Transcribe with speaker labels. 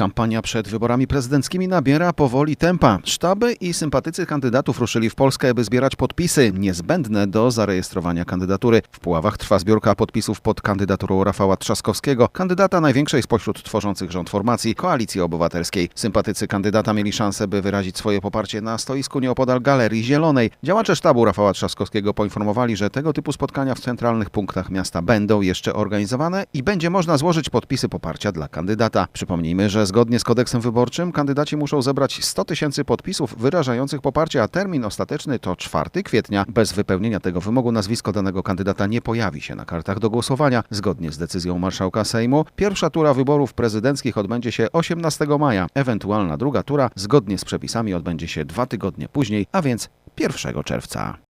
Speaker 1: Kampania przed wyborami prezydenckimi nabiera powoli tempa. Sztaby i sympatycy kandydatów ruszyli w Polskę, by zbierać podpisy niezbędne do zarejestrowania kandydatury. W Puławach trwa zbiórka podpisów pod kandydaturą Rafała Trzaskowskiego, kandydata największej spośród tworzących rząd formacji Koalicji Obywatelskiej. Sympatycy kandydata mieli szansę, by wyrazić swoje poparcie na stoisku nieopodal Galerii Zielonej. Działacze sztabu Rafała Trzaskowskiego poinformowali, że tego typu spotkania w centralnych punktach miasta będą jeszcze organizowane i będzie można złożyć podpisy poparcia dla kandydata. Przypomnijmy, że zgodnie z kodeksem wyborczym kandydaci muszą zebrać 100 tysięcy podpisów wyrażających poparcie, a termin ostateczny to 4 kwietnia. Bez wypełnienia tego wymogu nazwisko danego kandydata nie pojawi się na kartach do głosowania. Zgodnie z decyzją marszałka Sejmu, pierwsza tura wyborów prezydenckich odbędzie się 18 maja. Ewentualna druga tura, zgodnie z przepisami, odbędzie się dwa tygodnie później, a więc 1 czerwca.